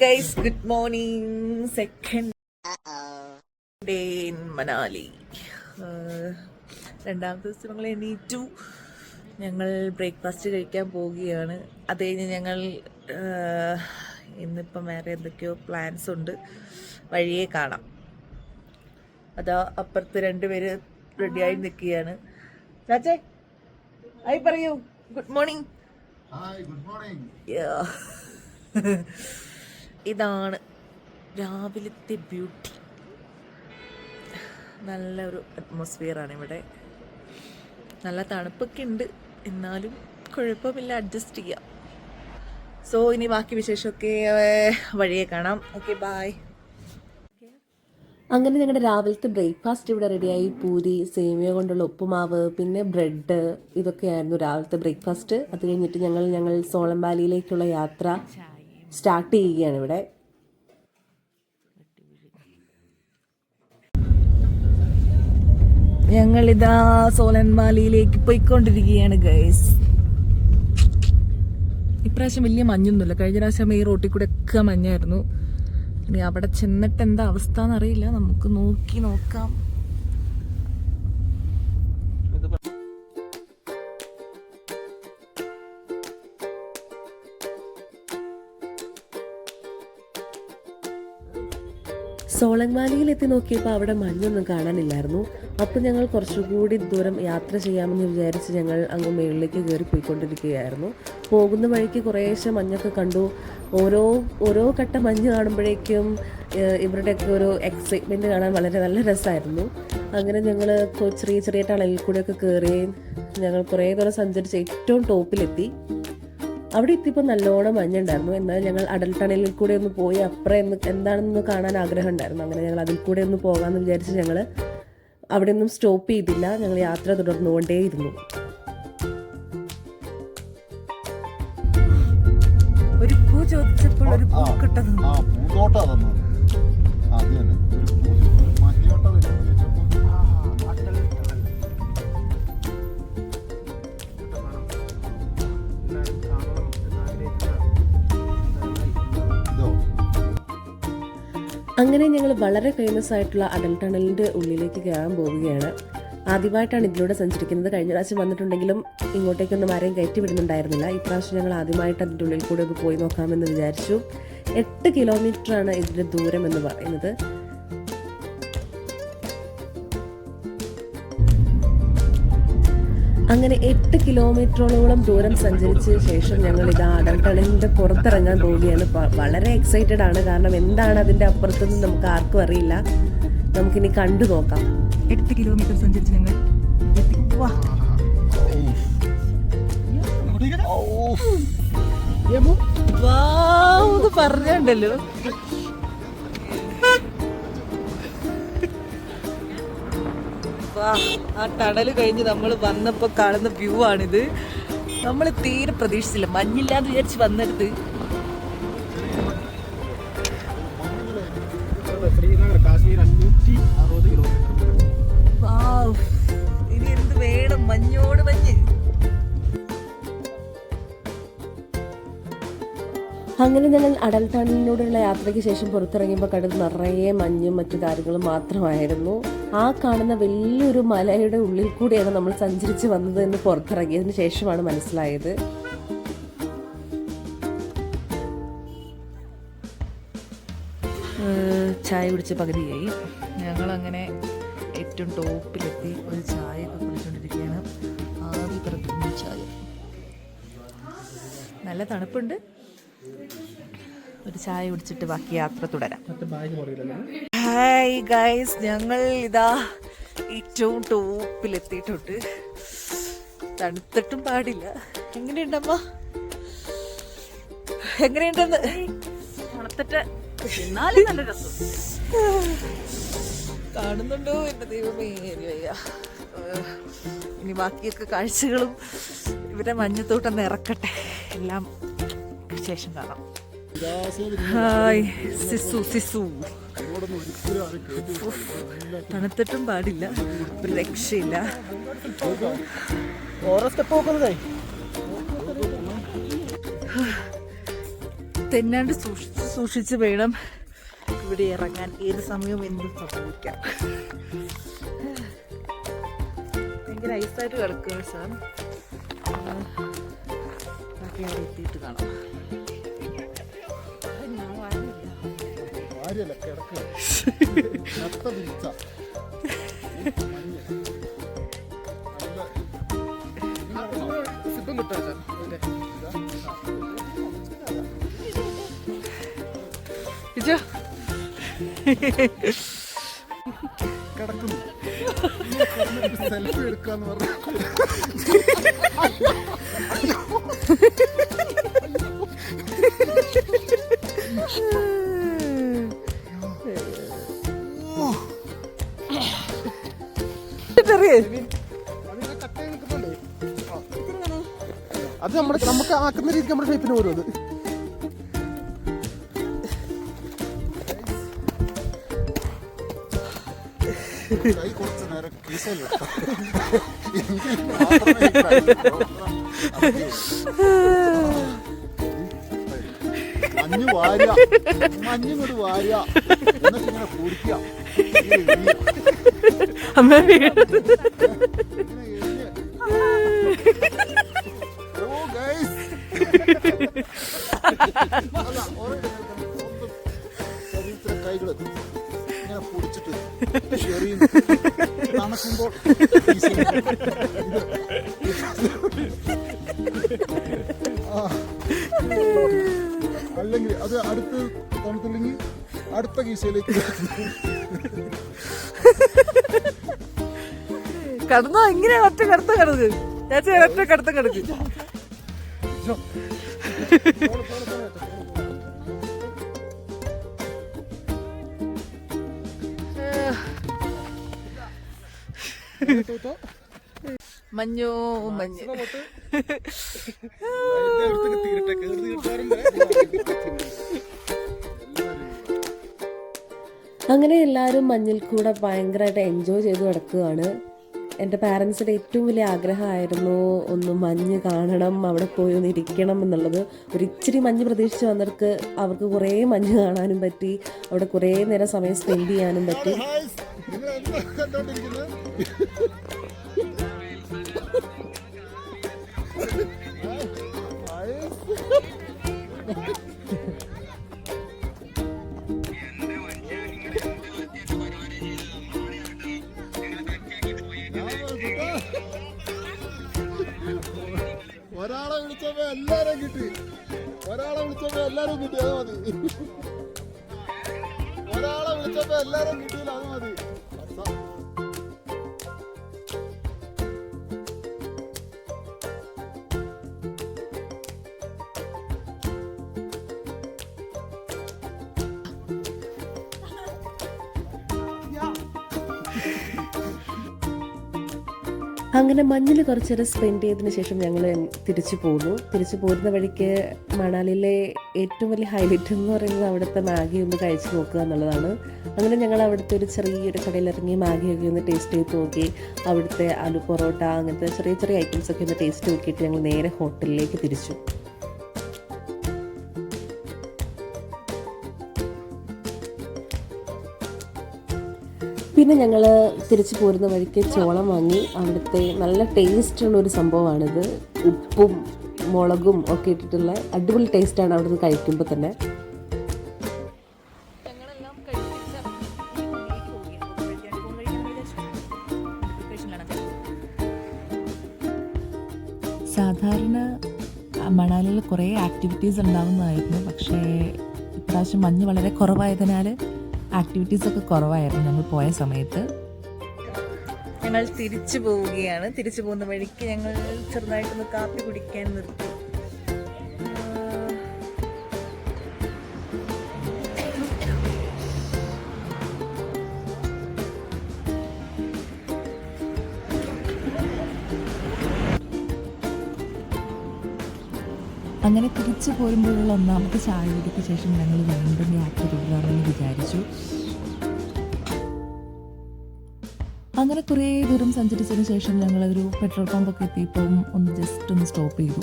Guys good morning second day in Manali രണ്ടാമത്തെ ദിവസം ഞങ്ങൾ എണീറ്റു. ഞങ്ങൾ ബ്രേക്ക്ഫാസ്റ്റ് കഴിക്കാൻ പോവുകയാണ്. അത് കഴിഞ്ഞ് ഞങ്ങൾ ആഹ് ഇന്നിപ്പം വേറെ എന്തൊക്കെയോ പ്ലാൻസ് ഉണ്ട്. വഴിയെ കാണാം. അതാ അപ്പുറത്ത് രണ്ടുപേര് റെഡിയായി നിൽക്കുകയാണ്. ചാച്ചേ ആയി പറയൂ. Good morning hi good morning Yeah. ഇതാണ് രാവിലത്തെ ബ്യൂട്ടി. നല്ലൊരു അറ്റ്മോസ്ഫിയറാണ് ഇവിടെ. നല്ല തണുപ്പൊക്കെ ഉണ്ട്. എന്നാലും കുഴപ്പമില്ല അഡ്ജസ്റ്റ് ചെയ്യാം. സോ ഇനി ബാക്കി വിശേഷമൊക്കെ വഴിയെ കാണാം. ഓക്കെ ബായ് അങ്ങനെ ഞങ്ങളുടെ രാവിലത്തെ ബ്രേക്ക്ഫാസ്റ്റ് ഇവിടെ റെഡിയായി പൂരി സേമിയ കൊണ്ടുള്ള ഉപ്പുമാവ് പിന്നെ ബ്രെഡ് ഇതൊക്കെയായിരുന്നു രാവിലത്തെ ബ്രേക്ക്ഫാസ്റ്റ് അത് കഴിഞ്ഞിട്ട് ഞങ്ങൾ ഞങ്ങൾ സോളം വാലിയിലേക്കുള്ള യാത്ര. സ്റ്റാർട്ട് ചെയ്യുകയാണ് ഇവിടെ. ഞങ്ങൾ ഞങ്ങളിതാ സോലൻമാലിയിലേക്ക് പോയിക്കൊണ്ടിരിക്കുകയാണ് ഗൈസ് ഇപ്രാവശ്യം വലിയ മഞ്ഞൊന്നുമില്ല. കഴിഞ്ഞ പ്രാവശ്യം ഈ റോട്ടിൽ കൂടെ ഒക്കെ മഞ്ഞായിരുന്നു. ഇനി അവിടെ ചെന്നിട്ട് എന്താ അവസ്ഥ എന്നറിയില്ല. നമുക്ക് നോക്കി നോക്കാം. സോളൻ വാലിയിൽ എത്തി നോക്കിയപ്പോൾ അവിടെ മഞ്ഞൊന്നും കാണാനില്ലായിരുന്നു. അപ്പോൾ ഞങ്ങൾ കുറച്ചുകൂടി ദൂരം യാത്ര ചെയ്യാമെന്ന് വിചാരിച്ച് ഞങ്ങൾ അങ്ങ് മുകളിലേക്ക് കയറി പോയിക്കൊണ്ടിരിക്കുകയായിരുന്നു. പോകുന്ന വഴിക്ക് കുറേശ്ശെ മഞ്ഞൊക്കെ കണ്ടു. ഓരോ ഓരോ കട്ട മഞ്ഞ് കാണുമ്പോഴേക്കും ഇവരുടെയൊക്കെ ഒരു എക്സൈറ്റ്മെന്റ് കാണാൻ വളരെ നല്ല രസമായിരുന്നു. അങ്ങനെ ഞങ്ങൾ ചെറിയ ചെറിയ ടണലിൽ കൂടെയൊക്കെ കയറി ഞങ്ങൾ കുറേ ദൂരം സഞ്ചരിച്ച് ഏറ്റവും ടോപ്പിലെത്തി. അവിടെ എത്തിയപ്പോൾ നല്ലോണം മഞ്ഞുണ്ടായിരുന്നു. എന്നാൽ ഞങ്ങൾ അടൽ ടണലിൽ കൂടെ ഒന്ന് പോയി അപ്പുറം എന്ന് എന്താണെന്ന് കാണാൻ ആഗ്രഹം ഉണ്ടായിരുന്നു. അങ്ങനെ ഞങ്ങൾ അതിൽ കൂടെ ഒന്ന് പോകാമെന്ന് വിചാരിച്ച് ഞങ്ങൾ അവിടെ ഒന്നും സ്റ്റോപ്പ് ചെയ്തില്ല. ഞങ്ങൾ യാത്ര തുടർന്നുകൊണ്ടേയിരുന്നു. ഒരു പൂ ചോദിച്ചപ്പോൾ ഒരു പൂ കിട്ടുന്നു അങ്ങനെ ഞങ്ങൾ വളരെ ഫേമസ് ആയിട്ടുള്ള അടൽ ടണലിന്റെ ഉള്ളിലേക്ക് കയറാൻ പോവുകയാണ്. ആദ്യമായിട്ടാണ് ഇതിലൂടെ സഞ്ചരിക്കുന്നത്. കഴിഞ്ഞ പ്രാവശ്യം വന്നിട്ടുണ്ടെങ്കിലും ഇങ്ങോട്ടേക്കൊന്നും ആരെയും കയറ്റി വിടുന്നുണ്ടായിരുന്നില്ല. ഇപ്രാവശ്യം ഞങ്ങൾ ആദ്യമായിട്ട് അതിന്റെ ഉള്ളിൽ കൂടെ ഒക്കെ പോയി നോക്കാമെന്ന് വിചാരിച്ചു. എട്ട് കിലോമീറ്ററാണ് ഇതിന്റെ ദൂരം എന്ന് പറയുന്നത്. അങ്ങനെ എട്ട് കിലോമീറ്ററോളം ദൂരം സഞ്ചരിച്ച ശേഷം ഞങ്ങൾ ഇത് അടൽ ടണലിന്റെ പുറത്തിറങ്ങാൻ പോവുകയാണ്. വളരെ എക്സൈറ്റഡ് ആണ്. കാരണം എന്താണ് അതിന്റെ അപ്പുറത്തൊന്നും നമുക്ക് ആർക്കും അറിയില്ല. നമുക്കിനി കണ്ടു നോക്കാം. എട്ട് കിലോമീറ്റർ സഞ്ചരിച്ച് ഞങ്ങൾ പറഞ്ഞല്ലോ പറഞ്ഞുണ്ടല്ലോ. ആ ടണൽ കഴിഞ്ഞ് നമ്മൾ വന്നപ്പോൾ കാണുന്ന വ്യൂ ആണിത്. നമ്മൾ തീരെ പ്രതീക്ഷിച്ചില്ല. മഞ്ഞില്ലാന്ന് വിചാരിച്ച് വന്നെടുത്ത്. ഇനി എന്ത് വേണം? മഞ്ഞോട് മഞ്ഞ്. അങ്ങനെ ഞങ്ങൾ അടൽ യാത്രയ്ക്ക് ശേഷം പുറത്തിറങ്ങിയപ്പോൾ കണ്ടത് നിറയെ മഞ്ഞും മറ്റു കാര്യങ്ങളും മാത്രമായിരുന്നു. ആ കാണുന്ന വലിയൊരു മലയുടെ ഉള്ളിൽ കൂടെയാണ് നമ്മൾ സഞ്ചരിച്ച് വന്നത് എന്ന് പുറത്തിറങ്ങിയതിന് ശേഷമാണ് മനസ്സിലായത്. ചായ കുടിച്ച് പകുതിയായി. ഞങ്ങളങ്ങനെ ഏറ്റവും ടോപ്പിലെത്തി ഒരു ചായ ഒക്കെ കുടിച്ചുകൊണ്ടിരിക്കുകയാണ് ആദ്യ പറക്കുന്ന ചായ. നല്ല തണുപ്പുണ്ട്. ഒരു ചായ കുടിച്ചിട്ട് ബാക്കി യാത്ര തുടരാം. ഹായ് ഗൈസ് ഞങ്ങൾ ഇതാ ഏറ്റവും ടോപ്പിലെത്തിയിട്ടുണ്ട്. തണുത്തിട്ടും പാടില്ല. എങ്ങനെയുണ്ടമ്മ? എങ്ങനെയുണ്ടെന്ന്? തണുത്തിട്ട് എന്നാലും നല്ല രസം. കാണുന്നുണ്ടോ എന്റെ ദൈവമേ? ഇനി വയ്യ ഇനി ബാക്കിയൊക്കെ കാഴ്ചകളും ഇവരെ മഞ്ഞത്തോട്ടൊന്ന് ഇറക്കട്ടെ. എല്ലാം ശേഷം കാണാം. ഹായ് സിസു സിസു. തണുത്തിട്ടും പാടില്ല ഒരു രക്ഷയില്ല തെന്നാണ്ട് സൂക്ഷിച്ചു സൂക്ഷിച്ച് വേണം ഇവിടെ ഇറങ്ങാൻ. ഏത് സമയവും എന്തും സംഭവിക്കാം. ഭയങ്കര ഐസായിട്ട് കിടക്കുക സാർ. ബാക്കി അവിടെ എത്തിയിട്ട് കാണാം. ഭാര്യയല്ല കിടക്കുക നത്ത വിരിച്ച സിപ്പം കിട്ടുമോ സാർ ഇച്ചോ കിടക്കുന്നു. സെൽഫി എടുക്കാന്ന് പറഞ്ഞു. അത് നമ്മുടെ നമുക്ക് ആക്കുന്ന രീതിക്ക് നമ്മുടെ ഷേപ്പിന് വരും അത്. കുറച്ച് നേരം മഞ്ഞ് വാരുക മഞ്ഞും കൊണ്ട് വാരുക എന്നിട്ട് ഇങ്ങനെ കുടിക്കുക. അമ്മ വീട് ഇങ്ങനെ എറിഞ്ഞ്. ഓ ഗൈസ് അല്ല ഓരോ സ്വന്തം ശരീരത്തിലെ കൈകൾ ഇങ്ങനെ പൊടിച്ചിട്ട് എറിയുന്നു തണുക്കുമ്പോൾ അടുത്ത കീശയിലേക്ക്. കടന്നോ ഇങ്ങനെ ഒറ്റ കടത്ത കിടക്ക് ചേച്ചി ഒറ്റ കടത്ത കിടക്ക് മഞ്ഞോ മഞ്ഞ്. തീരട്ടെ അങ്ങനെ എല്ലാവരും മഞ്ഞിൽ കൂടെ ഭയങ്കരമായിട്ട് എൻജോയ് ചെയ്ത് കിടക്കുകയാണ് എന്റെ പാരൻസിന്റെ ഏറ്റവും വലിയ ആഗ്രഹമായിരുന്നു ഒന്ന് മഞ്ഞ് കാണണം അവിടെ പോയി ഒന്ന് ഇരിക്കണം എന്നുള്ളത്. ഒരു ഇച്ചിരി മഞ്ഞ് പ്രതീക്ഷിച്ച് വന്നവർക്ക് അവർക്ക് കുറേ മഞ്ഞ് കാണാനും പറ്റി അവിടെ കുറേ നേരം സമയം സ്പെൻഡ് ചെയ്യാനും പറ്റി. എല്ലാരും കിട്ടി. ഒരാളെ വിളിച്ചപ്പോ എല്ലാരും കിട്ടി അത് മതി. ഒരാളെ വിളിച്ചപ്പോ എല്ലാരും കിട്ടിയില്ല അത് മതി. അങ്ങനെ മഞ്ഞിൽ കുറച്ച് നേരം സ്പെൻഡ് ചെയ്തതിന് ശേഷം ഞങ്ങൾ തിരിച്ചു പോന്നു. തിരിച്ചു പോരുന്ന വഴിക്ക് മണാലിയിലെ ഏറ്റവും വലിയ ഹൈലൈറ്റ് എന്ന് പറയുന്നത് അവിടുത്തെ മാഗി ഒന്ന് കഴിച്ചു നോക്കുക എന്നുള്ളതാണ്. അങ്ങനെ ഞങ്ങൾ അവിടുത്തെ ഒരു ചെറിയൊരു കടയിൽ ഇറങ്ങി മാഗിയൊക്കെ ഒന്ന് ടേസ്റ്റ് ചെയ്ത് നോക്കി. അവിടുത്തെ ആലു പൊറോട്ട അങ്ങനത്തെ ചെറിയ ചെറിയ ഐറ്റംസ് ഒക്കെ ഒന്ന് ടേസ്റ്റ് നോക്കിയിട്ട് ഞങ്ങൾ നേരെ ഹോട്ടലിലേക്ക് തിരിച്ചു. പിന്നെ ഞങ്ങൾ തിരിച്ചു പോരുന്ന വഴിക്ക് ചോളം വാങ്ങി അവിടുത്തെ നല്ല ടേസ്റ്റുള്ള ഒരു സംഭവമാണിത് ഉപ്പും മുളകും ഒക്കെ ഇട്ടിട്ടുള്ള അടിപൊളി ടേസ്റ്റാണ് അവിടുന്ന് കഴിക്കുമ്പോൾ തന്നെ. സാധാരണ മണാലിയിൽ കുറേ ആക്ടിവിറ്റീസ് ഉണ്ടാവുന്നതായിരുന്നു പക്ഷേ ഇപ്രാവശ്യം മഞ്ഞ് വളരെ കുറവായതിനാൽ ആക്ടിവിറ്റീസ് ഒക്കെ കുറവായിരുന്നു. ഞങ്ങൾ പോയ സമയത്ത്. ഞങ്ങൾ തിരിച്ചു പോവുകയാണ്. തിരിച്ചു പോകുന്ന വഴിക്ക് ഞങ്ങൾ ചെറുതായിട്ടൊന്ന് കാപ്പി കുടിക്കാൻ നിർത്തി. അങ്ങനെ തിരിച്ചു പോരുമ്പോഴുള്ള ഒന്നാമത്തെ ചായയുടെ ശേഷം ഞങ്ങൾ വീണ്ടും യാത്ര തുടരാമെന്ന് വിചാരിച്ചു. അങ്ങനെ കുറേ ദൂരം സഞ്ചരിച്ചതിന് ശേഷം ഞങ്ങളൊരു പെട്രോൾ പമ്പൊക്കെ എത്തിയപ്പം ഒന്ന് ജസ്റ്റ് ഒന്ന് സ്റ്റോപ്പ് ചെയ്തു.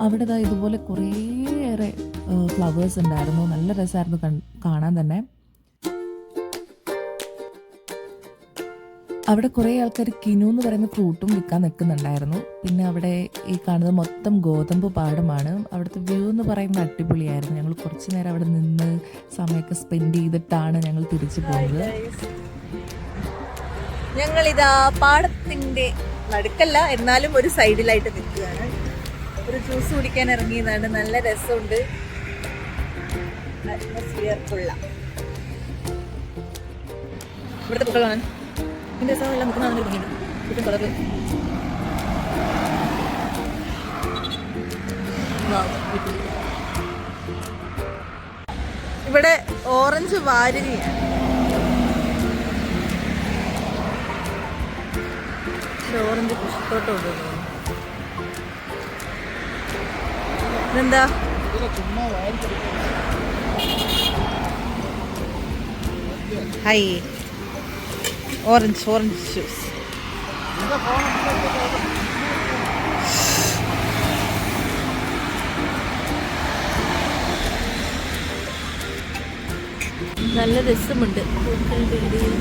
അവിടെ ഇതുപോലെ കുറേയേറെ ഫ്ലവേഴ്സ് ഉണ്ടായിരുന്നു. നല്ല രസമായിരുന്നു കാണാൻ തന്നെ. അവിടെ കുറേ ആൾക്കാർ കിനു എന്ന് പറയുന്ന ഫ്രൂട്ടും വിൽക്കാൻ നിൽക്കുന്നുണ്ടായിരുന്നു. പിന്നെ അവിടെ ഈ കാണുന്നത് മൊത്തം ഗോതമ്പ് പാടമാണ്. അവിടുത്തെ വ്യൂ എന്ന് പറയുന്നത് അടിപൊളിയായിരുന്നു. ഞങ്ങൾ കുറച്ച് നേരം അവിടെ നിന്ന് സമയമൊക്കെ സ്പെൻഡ് ചെയ്തിട്ടാണ് ഞങ്ങൾ തിരിച്ചു പോകുന്നത് ഇതാ പാടത്തിന്റെ നടുക്കല്ല എന്നാലും ഒരു സൈഡിലായിട്ട് നിൽക്കുകയാണ്. ഒരു ജ്യൂസ് കുടിക്കാൻ ഇറങ്ങിയതാണ്. നല്ല രസമുണ്ട്. അറ്റ്മോസ്ഫിയർ ഇവിടുത്തെ രസം എല്ലാം ഭംഗിയുണ്ട് ചുറ്റും കളറ് ഇവിടെ ഓറഞ്ച് വാരുകയാണ് ഓറഞ്ച് കൃഷിത്തോട്ടം ഉണ്ട് ഇതെന്താ? ഹൈ. ഓറഞ്ച് ഓറഞ്ച് ജ്യൂസ് നല്ല രസമുണ്ട്. പൂക്കളുടെ ഇടയിൽ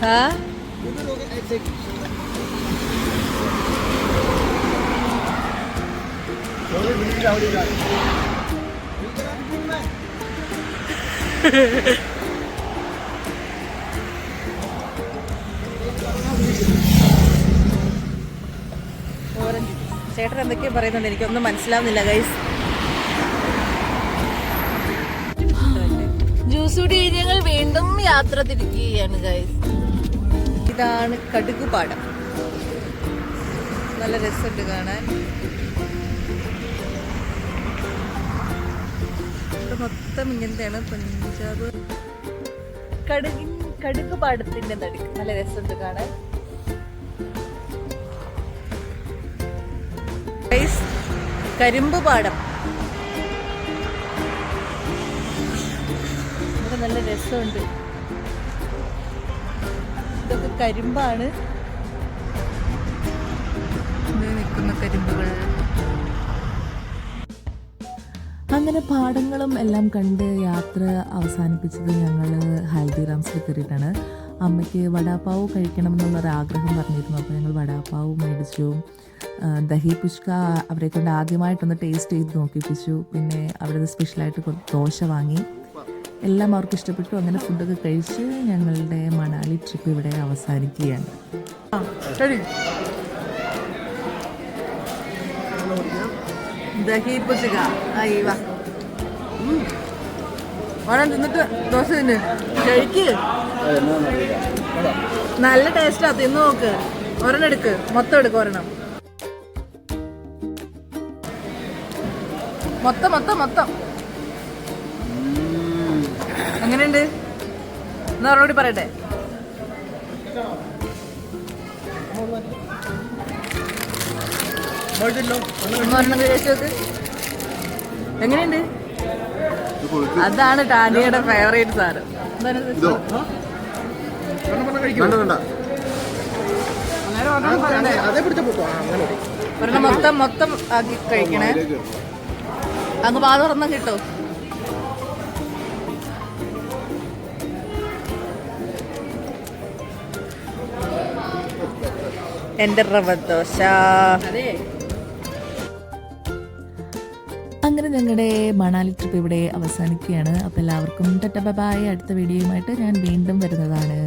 हाँ ചേട്ടൻ എന്തൊക്കെയാ പറയുന്നത്? എനിക്കൊന്നും മനസ്സിലാവുന്നില്ല ഗൈസ് ജ്യൂസ് ഞങ്ങൾ വീണ്ടും യാത്ര തിരിക്കുകയാണ് ഗൈസ് ഇതാണ് കടുക് പാടം നല്ല രസമുണ്ട് കാണാൻ. ഇവിടെ മൊത്തം ഇങ്ങനത്തെയാണ്. പഞ്ചാബ്. കടുകിൻ കടുക് പാടത്തിന്റെ നടുക്ക്. നല്ല രസമുണ്ട് കാണാൻ. കരിമ്പ് പാടം. ഇവിടെ നല്ല രസമുണ്ട്. ഇതൊക്കെ കരിമ്പാണ്. നിൽക്കുന്ന കരിമ്പുകൾ. അങ്ങനെ പാടങ്ങളും എല്ലാം കണ്ട് യാത്ര അവസാനിപ്പിച്ചത് ഞങ്ങൾ ഹൽദിറാംസിൽ കയറിയിട്ടാണ് അമ്മയ്ക്ക് വടാപ്പാവ് കഴിക്കണമെന്നുള്ളൊരു ആഗ്രഹം പറഞ്ഞിരുന്നു. അപ്പോൾ ഞങ്ങൾ വടാപ്പാവ് മേടിച്ചു. ദഹി പുഷ്ക അവരെ കൊണ്ട് ആദ്യമായിട്ടൊന്ന് ടേസ്റ്റ് ചെയ്ത് നോക്കിപ്പിച്ചു. പിന്നെ അവിടെ സ്പെഷ്യലായിട്ട് ദോശ വാങ്ങി. എല്ലാം അവർക്ക് ഇഷ്ടപ്പെട്ടു. അങ്ങനെ ഫുഡൊക്കെ കഴിച്ച് ഞങ്ങളുടെ മണാലി ട്രിപ്പ് ഇവിടെ അവസാനിക്കുകയാണ്. ദഹി ആയി വാ. വേണം തിന്നിട്ട് ദോശ തിന്ന്. കഴിക്ക്. നല്ല ടേസ്റ്റാ തിന്ന് നോക്ക്. ഒരെണ്ണം എടുക്ക്. മൊത്തം എടുക്ക് ഒരെണ്ണം. മൊത്തം മൊത്തം മൊത്തം. എങ്ങനെയുണ്ട്? എന്നാ അവരോട് പറയട്ടെ? എങ്ങനെയുണ്ട്? അതാണ് ടാനിയുടെ ഫേവറേറ്റ് സാറ് ഒരെണ്ണം മൊത്തം മൊത്തം ആക്കി കഴിക്കണേ. അങ്ങ് പാത തുറന്ന കിട്ടോ? എന്റെ റവ ദോശ. അങ്ങനെ ഞങ്ങളുടെ മണാലി ട്രിപ്പ് ഇവിടെ അവസാനിക്കുകയാണ്. അപ്പോൾ എല്ലാവർക്കും ടറ്റ ബൈ. അടുത്ത വീഡിയോയുമായിട്ട് ഞാൻ വീണ്ടും വരുന്നതാണ്.